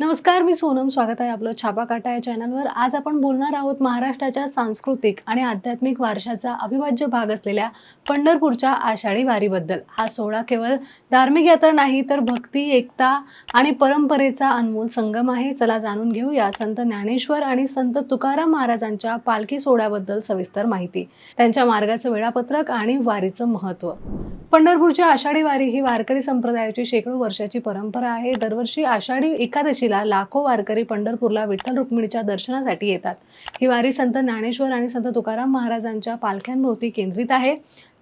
नमस्कार मी सोनम. स्वागत आहे आपलं छापा काटा या चॅनलवर. आज आपण बोलणार आहोत महाराष्ट्राच्या सांस्कृतिक आणि आध्यात्मिक वारशाचा अविभाज्य भाग असलेल्या पंढरपूरच्या आषाढी वारीबद्दल. हा सोहळा केवळ धार्मिक यात्रा नाही तर भक्ती एकता आणि परंपरेचा अनमोल संगम आहे. चला जाणून घेऊया संत ज्ञानेश्वर आणि संत तुकाराम महाराजांच्या पालखी सोहळ्याबद्दल सविस्तर माहिती. त्यांच्या मार्गाचं वेळापत्रक आणि वारीचं महत्त्व. पंढरपूरची आषाढी वारी ही वारकरी संप्रदायाची शेकडो वर्षाची परंपरा आहे. दरवर्षी आषाढी एकादशीला लाखो वारकरी पंढरपूरला विठ्ठल रुक्मिणीच्या दर्शनासाठी येतात. ही वारी संत ज्ञानेश्वर आणि संत तुकाराम महाराजांच्या पालख्यांभोवती केंद्रित आहे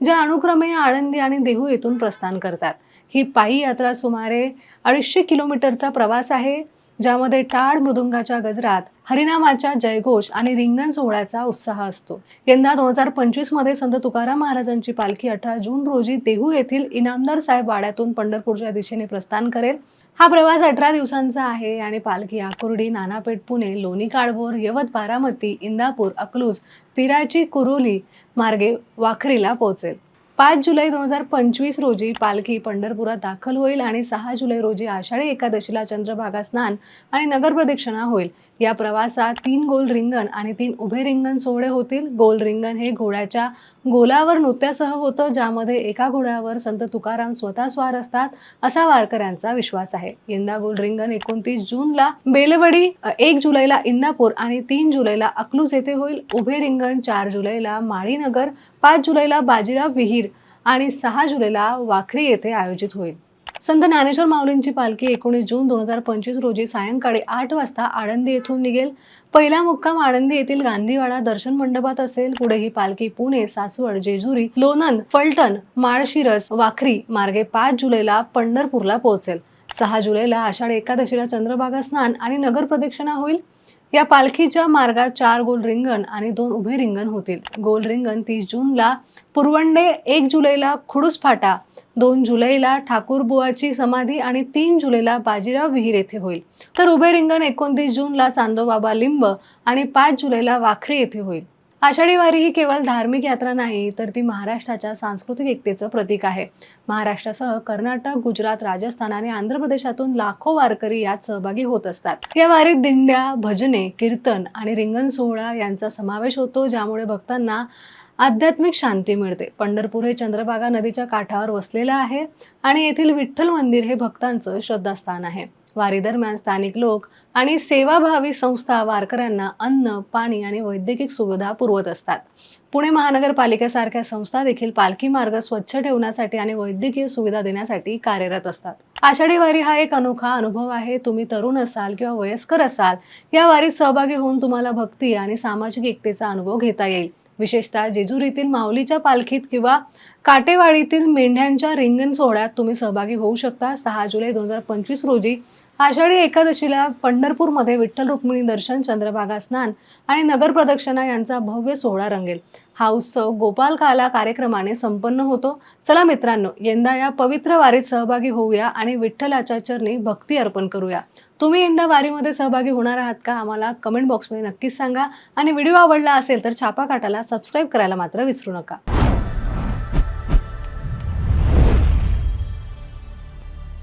ज्या अनुक्रमे आळंदी आणि देहू येथून प्रस्थान करतात. ही पायी यात्रा सुमारे अडीचशे किलोमीटरचा प्रवास आहे. ज्यामध्ये टाळ मृदुंगाच्या गजरात हरिनामाच्या जयघोष आणि रिंगण सोहळ्याचा उत्साह असतो. यंदा दोन हजार पंचवीसमध्ये संत तुकाराम महाराजांची पालखी अठरा जून रोजी देहू येथील इनामदार साहेब वाड्यातून पंढरपूरच्या दिशेने प्रस्थान करेल. हा प्रवास अठरा दिवसांचा आहे आणि पालखी आकुर्डी नानापेठ पुणे लोणी काळभोर यवत बारामती इंदापूर अकलूज पिराची कुरोली मार्गे वाखरीला पोहोचेल. पाच जुलै दोन हजार पंचवीस रोजी पालखी पंढरपुरात दाखल होईल आणि सहा जुलै रोजी आषाढी एकादशीला चंद्रभागा स्नान आणि नगर प्रदक्षिणा होईल. या प्रवासात तीन गोल रिंगण आणि तीन उभे रिंगण सोहळे होतील. गोल रिंगण हे घोड्याच्या गोलावर नृत्यासह होतं ज्यामध्ये एका घोड्यावर संत तुकाराम स्वतः स्वार असतात असा वारकऱ्यांचा विश्वास आहे. यंदा गोल रिंगण एकोणतीस जूनला बेलवडी एक जुलैला इंदापूर आणि तीन जुलैला अकलूज येथे होईल. उभे रिंगण चार जुलैला माळीनगर पाच जुलैला बाजीराव विहीर आणि सहा जुलैला वाखरी येथे आयोजित होईल. संत ज्ञानेश्वर माऊलींची पालखी एकोणीस जून दोन हजार पंचवीस रोजी सायंकाळी आठ वाजता आळंदी येथून निघेल. पहिला मुक्काम आळंदी येथील गांधीवाडा दर्शन मंडपात असेल. पुढे ही पालखी पुणे सासवड जेजुरी लोणंद फलटण माळशिरस वाखरी मार्गे पाच जुलैला पंढरपूरला पोहोचेल. सहा जुलैला आषाढ एकादशीला चंद्रभागा स्नान आणि नगर प्रदक्षिणा होईल. या पालखीच्या मार्गात चार गोल रिंगण आणि दोन उभे रिंगण होतील. गोल रिंगण तीस जूनला पुरवंडे एक जुलैला खुडूस फाटा दोन जुलैला ठाकूरबुवाची समाधी आणि तीन जुलैला बाजीराव विहीर येथे होईल. तर उभे रिंगण एकोणतीस जूनला चांदोबाबा लिंब आणि पाच जुलैला वाखरी येथे होईल. आषाढी वारी ही केवळ धार्मिक यात्रा नाही तर ती महाराष्ट्राच्या सांस्कृतिक एकतेचं प्रतीक आहे. महाराष्ट्रासह कर्नाटक गुजरात राजस्थान आणि आंध्र प्रदेशातून लाखो वारकरी यात सहभागी होत असतात. या वारीत दिंड्या भजने कीर्तन आणि रिंगण सोहळा यांचा समावेश होतो ज्यामुळे भक्तांना आध्यात्मिक शांती मिळते. पंढरपूर हे चंद्रभागा नदीच्या काठावर वसलेलं आहे आणि येथील विठ्ठल मंदिर हे भक्तांचं श्रद्धास्थान आहे. वारी दरम्यान स्थानिक लोक आणि सेवाभावी संस्था वारकऱ्यांना अन्न पाणी आणि वैद्यकीय सुविधा पुरवत असतात. पुणे महानगरपालिकेसारख्या संस्था देखील पालखी मार्ग स्वच्छ ठेवण्यासाठी आणि वैद्यकीय सुविधा देण्यासाठी कार्यरत असतात. आषाढी वारी हा एक अनोखा अनुभव आहे. तुम्ही तरुण असाल किंवा वयस्कर असाल या वारीत सहभागी होऊन तुम्हाला भक्ती आणि सामाजिक एकतेचा अनुभव घेता येईल. विशेषतः जेजुरीतील माऊलीच्या पालखीत किंवा काटेवाडीतील मेंढ्यांच्या रिंगण सोहळ्यात तुम्ही सहभागी होऊ शकता. सहा जुलै दोन हजार पंचवीस रोजी आषाढी एकादशीला पंढरपूरमध्ये विठ्ठल रुक्मिणी दर्शन चंद्रभागा स्नान आणि नगर प्रदक्षिणा यांचा भव्य सोहळा रंगेल. हा उत्सव गोपाल काला कार्यक्रमाने संपन्न होतो. चला मित्रांनो यंदा या पवित्र वारीत सहभागी होऊया आणि विठ्ठलाच्या चरणी भक्ती अर्पण करूया. तुम्ही यंदा वारीमध्ये सहभागी होणार आहात का? आम्हाला कमेंट बॉक्समध्ये नक्कीच सांगा. आणि व्हिडिओ आवडला असेल तर छापा काटाला सबस्क्राईब करायला मात्र विसरू नका.